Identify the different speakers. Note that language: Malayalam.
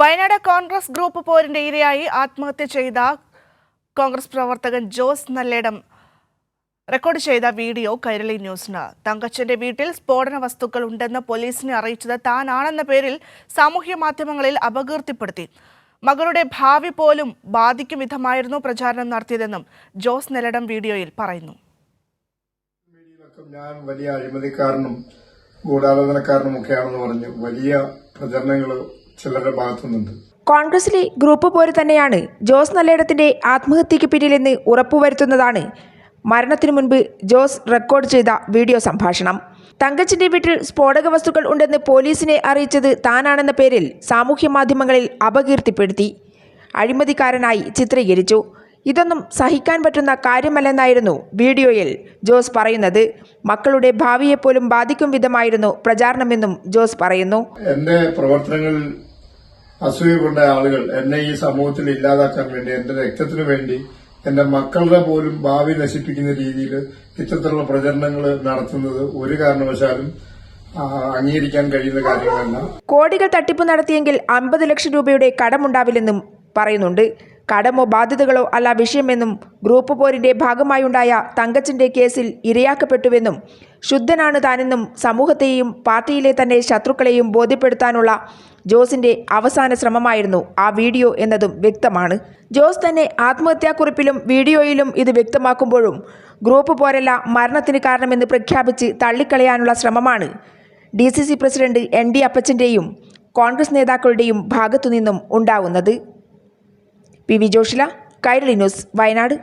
Speaker 1: വയനാട് കോൺഗ്രസ് ഗ്രൂപ്പ് പോരിന്റെ ഇരയായി ആത്മഹത്യ ചെയ്ത കോൺഗ്രസ് പ്രവർത്തകൻ ജോസ് നല്ലേടം റെക്കോർഡ് ചെയ്ത വീഡിയോ കൈരളി ന്യൂസിന്. തങ്കച്ചന്റെ വീട്ടിൽ സ്ഫോടന വസ്തുക്കൾ ഉണ്ടെന്ന് പോലീസിനെ അറിയിച്ചത് താനാണെന്ന പേരിൽ സാമൂഹ്യ മാധ്യമങ്ങളിൽ അപകീർത്തിപ്പെടുത്തി. മകളുടെ ഭാവി പോലും ബാധിക്കും വിധമായിരുന്നു പ്രചാരണം നടത്തിയതെന്നും ജോസ് നെലടം വീഡിയോയിൽ പറയുന്നു.
Speaker 2: ഞാൻ വലിയ അഴിമതിക്കാരനും ഗൂഢാലോചനക്കാരനും ഒക്കെയാണെന്ന് പറഞ്ഞു വലിയ പ്രചരണങ്ങൾ ചിലരുടെ ഭാഗത്തുനിന്നുണ്ട്.
Speaker 3: കോൺഗ്രസിലെ ഗ്രൂപ്പ് പോര് തന്നെയാണ് ജോസ് നല്ലേടത്തിന്റെ ആത്മഹത്യയ്ക്ക് പിന്നിലെന്ന് ഉറപ്പുവരുത്തുന്നതാണ്. മരണത്തിനു മുൻപ് ജോസ് റെക്കോർഡ് ചെയ്ത വീഡിയോ സംഭാഷണം. തങ്കച്ചിന്റെ വീട്ടിൽ സ്ഫോടക വസ്തുക്കൾ ഉണ്ടെന്ന് പോലീസിനെ അറിയിച്ചത് താനാണെന്ന പേരിൽ സാമൂഹ്യ മാധ്യമങ്ങളിൽ അപകീർത്തിപ്പെടുത്തി. അഴിമതിക്കാരനായി ചിത്രീകരിച്ചു. ഇതൊന്നും സഹിക്കാൻ പറ്റുന്ന കാര്യമല്ലെന്നായിരുന്നു വീഡിയോയിൽ ജോസ് പറയുന്നത്. മക്കളുടെ ഭാവിയെപ്പോലും ബാധിക്കും വിധമായിരുന്നു പ്രചാരണമെന്നും ജോസ് പറയുന്നു.
Speaker 2: എന്റെ പ്രവർത്തനങ്ങളിൽ അസൂയ ആളുകൾ എന്നെ ഈ സമൂഹത്തിൽ ഇല്ലാതാക്കാൻ വേണ്ടി എന്റെ രക്തത്തിനു വേണ്ടി എന്റെ മക്കളുടെ പോലും ഭാവി നശിപ്പിക്കുന്ന രീതിയിൽ ഇത്തരത്തിലുള്ള പ്രചരണങ്ങൾ നടത്തുന്നത് ഒരു കാരണവശാലും അംഗീകരിക്കാൻ കഴിയുന്ന കാര്യങ്ങളല്ല.
Speaker 3: കോടികൾ തട്ടിപ്പ് നടത്തിയെങ്കിൽ അമ്പത് ലക്ഷം രൂപയുടെ കടമുണ്ടാവില്ലെന്നും പറയുന്നുണ്ട്. കടമോ ബാധ്യതകളോ അല്ല വിഷയമെന്നും ഗ്രൂപ്പ് പോരിന്റെ ഭാഗമായുണ്ടായ തങ്കച്ചിന്റെ കേസിൽ ഇരയാക്കപ്പെട്ടുവെന്നും ശുദ്ധനാണ് താനെന്നും സമൂഹത്തെയും പാർട്ടിയിലെ തന്നെ ശത്രുക്കളെയും ബോധ്യപ്പെടുത്താനുള്ള ജോസിന്റെ അവസാന ശ്രമമായിരുന്നു ആ വീഡിയോ എന്നതും വ്യക്തമാണ്. ജോസ് തന്നെ ആത്മഹത്യാക്കുറിപ്പിലും വീഡിയോയിലും ഇത് വ്യക്തമാക്കുമ്പോഴും ഗ്രൂപ്പ് പോരല്ല മരണത്തിന് കാരണമെന്ന് പ്രഖ്യാപിച്ച് തള്ളിക്കളയാനുള്ള ശ്രമമാണ്. D C C president N D അപ്പച്ചന്റെയും Congress നേതാക്കളുടെയും ഭാഗത്തുനിന്നും ഉണ്ടാവുന്നത്. P V Joshila Kairali news Wayanad.